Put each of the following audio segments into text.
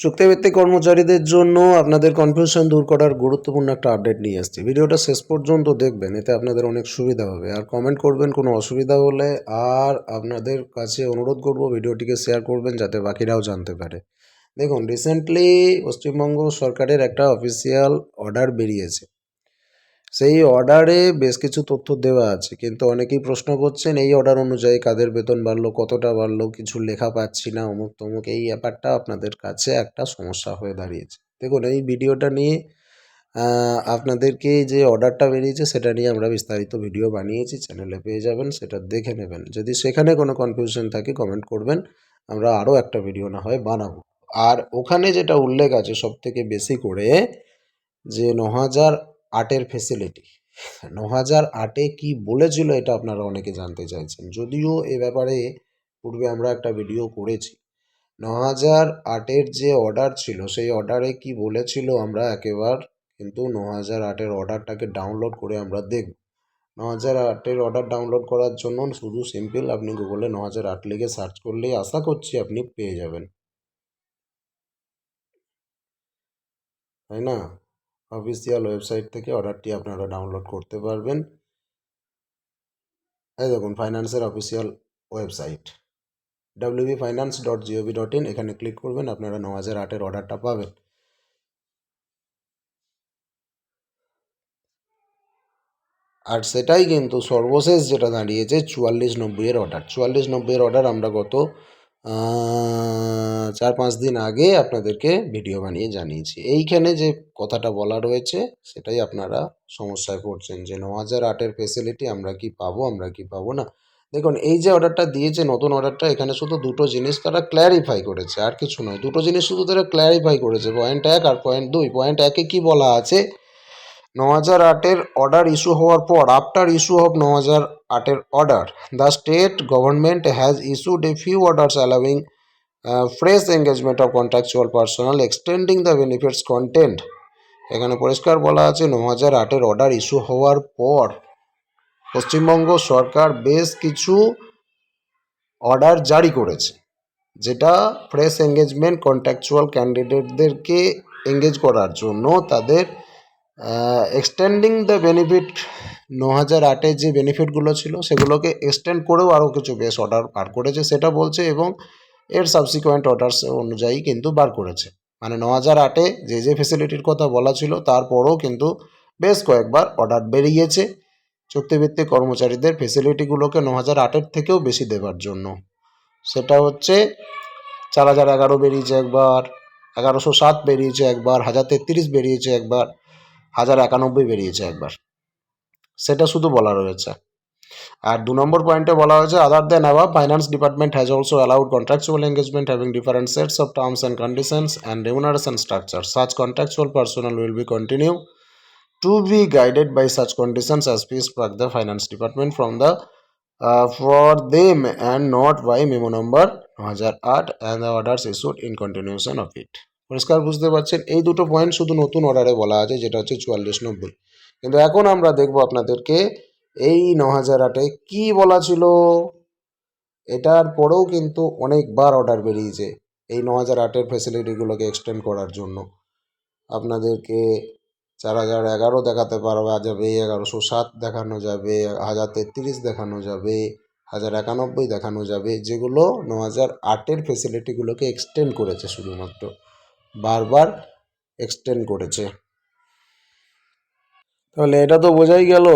চুক্তিভিত্তিক কর্মচারীদের জন্য আপনাদের কনফিউশন দূর করার গুরুত্বপূর্ণ একটা আপডেট নিয়ে আসছি। ভিডিওটা শেষ পর্যন্ত দেখবেন, এতে আপনাদের অনেক সুবিধা হবে। আর কমেন্ট করবেন কোনো অসুবিধা হলে, আর আপনাদের কাছে অনুরোধ করব ভিডিওটিকে শেয়ার করবেন যাতে বাকিরাও জানতে পারে। দেখুন রিসেন্টলি পশ্চিমবঙ্গ সরকারের একটা অফিসিয়াল অর্ডার বেরিয়েছে। সেই অর্ডারে বেশ কিছু তথ্য দেওয়া আছে, কিন্তু অনেকেই প্রশ্ন করছেন এই অর্ডার অনুযায়ী কাদের বেতন বাড়লো, কতটা বাড়লো, কিছু লেখা পাচ্ছি না, অমুক তমুক, এই ব্যাপারটা আপনাদের কাছে একটা সমস্যা হয়ে দাঁড়িয়েছে। দেখুন, এই ভিডিওটা নিয়ে আপনাদেরকে যে অর্ডারটা বেরিয়েছে সেটা নিয়ে আমরা বিস্তারিত ভিডিও বানিয়েছি চ্যানেলে পেয়ে যাবেন, সেটা দেখে নেবেন। যদি সেখানে কোনো কনফিউশন থাকে কমেন্ট করবেন, আমরা আরও একটা ভিডিও না হয় বানাবো। আর ওখানে যেটা উল্লেখ আছে সব থেকে বেশি করে, যে ন হাজার আটের ফেসিলিটি ন হাজার আটে কি বলেছিল এটা আপনারা অনেকে জানতে চাইছেন। যদিও এ ব্যাপারে পূর্বে আমরা একটা ভিডিও করেছি। ন হাজার আটের যে অর্ডার ছিল, সেই অর্ডারে কি বলেছিল আমরা একেবার, কিন্তু ন হাজার আটের অর্ডারটাকে ডাউনলোড করে আমরা দেখব। ন হাজার আটের অর্ডার ডাউনলোড করার জন্য শুধু সিম্পল আপনি গুগলে ন হাজার আট লিখে সার্চ করলেই আশা করছি আপনি পেয়ে যাবেন। তাই না? অফিসিয়াল ওয়েবসাইট থেকে অর্ডারটি আপনারা ডাউনলোড করতে পারবেন। এই দেখুন ফাইন্যান্সের official website WB finance dot gov dot in এখানে ক্লিক করবেন, আপনারা ন হাজার আটের অর্ডারটা পাবেন। আর সেটাই কিন্তু সর্বশেষ যেটা দাঁড়িয়েছে, চুয়াল্লিশ নব্বইয়ের অর্ডার চুয়াল্লিশ নব্বইয়ের অর্ডার আমরা গত চার পাঁচ দিন আগে আপনাদেরকে ভিডিও বানিয়ে জানিয়েছি। এইখানে যে কথাটা বলা রয়েছে, সেটাই আপনারা সমস্যায় পড়ছেন যে ন হাজার আটের ফেসিলিটি আমরা কি পাবো, আমরা কি পাবো না? দেখুন, এই যে অর্ডারটা দিয়েছে, নতুন অর্ডারটা এখানে শুধু দুটো জিনিস তারা ক্ল্যারিফাই করেছে, আর কিছু নয়। দুটো জিনিস শুধু তারা ক্ল্যারিফাই করেছে পয়েন্ট এক আর পয়েন্ট দুই। পয়েন্ট একে কি বলা আছে ন হাজার আটের অর্ডার ইস্যু হওয়ার পর আফটার ইস্যু অফ ন হাজার আটের order the state government has issued a few orders allowing fresh engagement of contractual personnel extending the benefits content এখানে পরিষ্কার বলা আছে ন হাজার আটের অর্ডার ইস্যু হওয়ার পর, পশ্চিমবঙ্গ সরকার বেশ কিছু অর্ডার জারি করেছে, যেটা ফ্রেশ এঙ্গেজমেন্ট কন্ট্রাকচুয়াল ক্যান্ডিডেটদেরকে এঙ্গেজ করার জন্য তাদের এক্সটেন্ডিং দ্য বেনিফিট ন হাজার আটে যে বেনিফিটগুলো ছিল সেগুলোকে এক্সটেন্ড করেও আরও কিছু বেশ অর্ডার বার করেছে, সেটা বলছে এবং এর সাবসিকোয়েন্ট অর্ডার্স অনুযায়ী কিন্তু বার করেছে। মানে ন হাজার আটে যে যে ফেসিলিটির কথা বলা ছিল, তারপরও কিন্তু বেশ কয়েকবার অর্ডার বেরিয়েছে। চুক্তিভিত্তিক কর্মচারীদের ফেসিলিটিগুলোকে ন হাজার আটের থেকেও বেশি দেওয়ার জন্য। সেটা হচ্ছে চার হাজার এগারো বেরিয়েছে একবার, এগারোশো সাত বেরিয়েছে একবার, হাজার তেত্রিশ বেরিয়েছে একবার হাজার একানব্বই বেরিয়েছে একবার। সেটা শুধু বলা রয়েছে। আর দু নম্বর পয়েন্টে বলা হয়েছে other than above finance department has also allowed contractual engagement having different sets of terms and conditions and remuneration structure such contractual personnel will be continue to be guided by such conditions as prescribed by the finance department from the uh, and not by memo number memo number 2008 and the orders issued in continuation of it. পরিষ্কার বুঝতে পারছেন, এই দুটো point শুধু নতুন অর্ডারে বলা আছে, যেটা হচ্ছে চুয়াল্লিশ নব্বই। কিন্তু এখন আমরা দেখব আপনাদেরকে এই ন হাজার আটে কী বলা ছিল। এটার পরেও কিন্তু অনেকবার অর্ডার বেরিয়েছে এই ন হাজার আটের ফেসিলিটিগুলোকে এক্সটেন্ড করার জন্য। আপনাদেরকে চার হাজার এগারো দেখাতে পারবা যাবে এগারোশো সাত দেখানো যাবে, হাজার তেত্রিশ দেখানো যাবে, হাজার একানব্বই দেখানো যাবে, যেগুলো ন হাজার আটের ফেসিলিটিগুলোকে এক্সটেন্ড করেছে শুধুমাত্র। বারবার এক্সটেন্ড করেছে। তাহলে এটা তো বোঝাই গেল,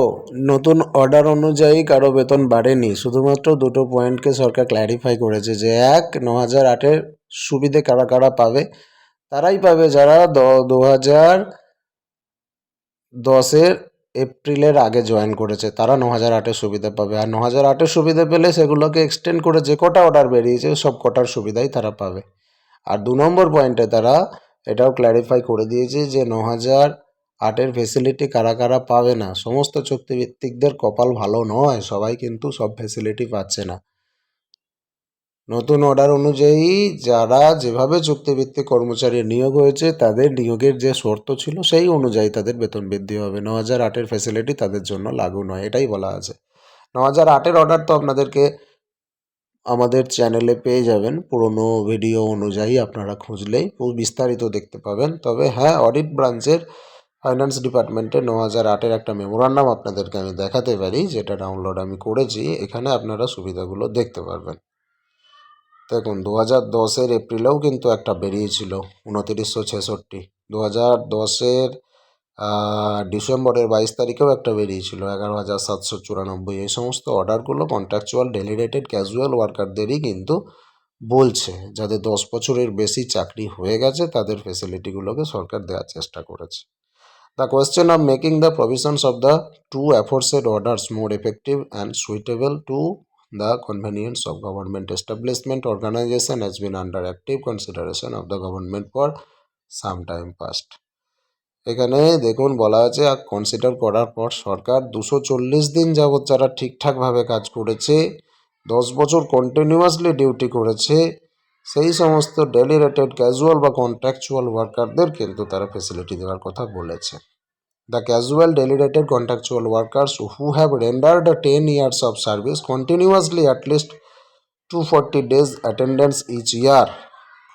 নতুন অর্ডার অনুযায়ী কারও বেতন বাড়েনি। শুধুমাত্র দুটো পয়েন্টকে সরকার ক্ল্যারিফাই করেছে যে এক ন হাজার আটের সুবিধে কারা কারা পাবে? তারাই পাবে যারা দু হাজার দশের এপ্রিলের আগে জয়েন করেছে, তারা ন হাজার আটের সুবিধা পাবে। আর ন হাজার আটের সুবিধা পেলে সেগুলোকে এক্সটেন্ড করে যে কটা অর্ডার বেরিয়েছে, সব কটার সুবিধাই তারা পাবে। আর দু নম্বর পয়েন্টে তারা এটাও ক্ল্যারিফাই করে দিয়েছে যে ন হাজার আটের ফেসিলিটি কারা কারা পাবে না। সমস্ত চুক্তিভিত্তিকদের কপাল ভালো নয়, সবাই কিন্তু সব ফেসিলিটি পাচ্ছে না। নতুন অর্ডার অনুযায়ী যারা যেভাবে চুক্তিভিত্তিক কর্মচারী নিয়োগ হয়েছে, তাদের নিয়োগের যে শর্ত ছিল, সেই অনুযায়ী তাদের বেতন বৃদ্ধি হবে। ন হাজার আটের ফেসিলিটি তাদের জন্য লাগু নয়, এটাই বলা আছে। ন হাজার আটের অর্ডার তো আপনাদেরকে আমাদের চ্যানেলে পেয়ে যাবেন। পুরনো ভিডিও অনুযায়ী আপনারা খুঁজলেই বিস্তারিত দেখতে পাবেন। তবে হ্যাঁ অডিট ব্রাঞ্চের ফাইন্যান্স ডিপার্টমেন্টে ন হাজার আটের একটা মেমোরান্ডাম আপনাদেরকে আমি দেখাতে পারি, যেটা ডাউনলোড আমি করেছি। এখানে আপনারা সুবিধাগুলো দেখতে পারবেন। দেখুন, দু হাজার দশের এপ্রিলেও কিন্তু একটা বেরিয়েছিল, উনতিরিশশো ছেষট্টি। দু হাজার দশের ডিসেম্বরের বাইশ তারিখেও একটা বেরিয়েছিল, এগারো হাজার সাতশো চুরানব্বই। এই সমস্ত অর্ডারগুলো কন্ট্রাকচুয়াল ডেলিরেটেড ক্যাজুয়াল ওয়ার্কারদেরই কিন্তু বলছে যাদের দশ বছরের বেশি চাকরি হয়ে গেছে, তাদের ফেসিলিটিগুলোকে সরকার দেওয়ার চেষ্টা করেছে। The question of making the provisions of the two aforesaid orders more effective and suitable to the convenience of government establishment organization has been under active consideration of the government for some time past এখানে দেখুন বলা আছে consider করার পর সরকার দুশো চল্লিশ দিন যাবৎ যারা ঠিকঠাকভাবে কাজ করেছে, দশ বছর কন্টিনিউয়াসলি ডিউটি করেছে, সেই সমস্ত ডেলি রেটেড ক্যাজুয়াল বা কন্ট্রাকচুয়াল ওয়ার্কারদের কিন্তু তারা ফেসিলিটি দেওয়ার কথা বলেছে। The casual delegated contractual workers who have rendered 10 years of service continuously at to 240 days attendance each year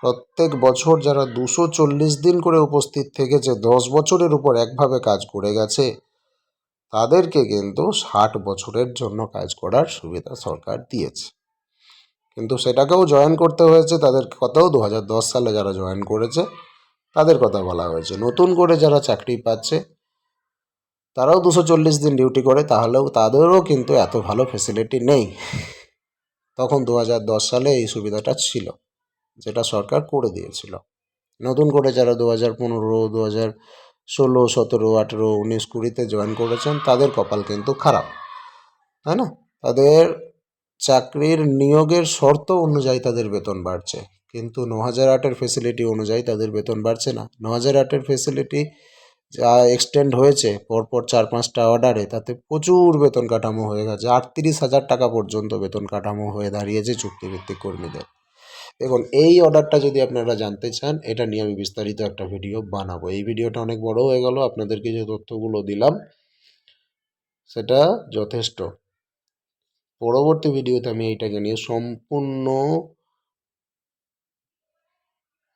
প্রত্যেক বছর যারা দুশো চল্লিশ দিন করে উপস্থিত থেকেছে, দশ বছরের উপর একভাবে কাজ করে গেছে, তাদেরকে কিন্তু ষাট বছরের জন্য কাজ করার সুবিধা সরকার দিয়েছে। কিন্তু সেটাকেও জয়েন করতে হয়েছে, তাদের কথাও দু হাজার দশ সালে যারা জয়েন করেছে, তাদের কথা বলা হয়েছে। নতুন করে যারা চাকরি পাচ্ছে, তারাও দুশো চল্লিশ দিন ডিউটি করে, তাহলেও তাদেরও কিন্তু এত ভালো ফেসিলিটি নেই। তখন দু হাজার দশ সালে এই সুবিধাটা ছিল। যেটা সরকার করে দিয়েছিল। নতুন করে যারা দু হাজার পনেরো দু হাজার ষোলো, সতেরো, আঠেরো, উনিশ, কুড়িতে জয়েন করেছেন, তাদের কপাল কিন্তু খারাপ, তাই না? তাদের চাকরির নিয়োগের শর্ত অনুযায়ী তাদের বেতন বাড়ছে, কিন্তু ন হাজার আটের ফেসিলিটি অনুযায়ী তাদের বেতন বাড়ছে না। ন হাজার আটের ফেসিলিটি যা এক্সটেন্ড হয়েছে, পরপর চার পাঁচটা অর্ডারে তাতে প্রচুর বেতন কাঠামো হয়ে গেছে। আটত্রিশ হাজার টাকা পর্যন্ত বেতন কাঠামো হয়ে দাঁড়িয়েছে চুক্তিভিত্তিক কর্মীদের। দেখুন, এই অর্ডারটা যদি আপনারা জানতে চান, এটা নিয়ে আমি বিস্তারিত একটা ভিডিও বানাবো। এই ভিডিওটা অনেক বড় হয়ে গেল, আপনাদেরকে যে তথ্যগুলো দিলাম, সেটা যথেষ্ট। পরবর্তী ভিডিওতে আমি এইটাকে নিয়ে সম্পূর্ণ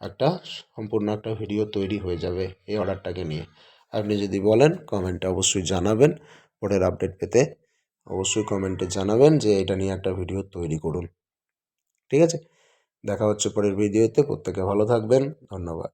একটা সম্পূর্ণ একটা ভিডিও তৈরি হয়ে যাবে এই অর্ডারটাকে নিয়ে। আপনি যদি বলেন কমেন্টে অবশ্যই জানাবেন। পরের আপডেট পেতে অবশ্যই কমেন্টে জানাবেন যে এটা নিয়ে একটা ভিডিও তৈরি করুন। ঠিক আছে? দেখা হচ্ছে পরের ভিডিওতে। প্রত্যেকে ভালো থাকবেন। ধন্যবাদ।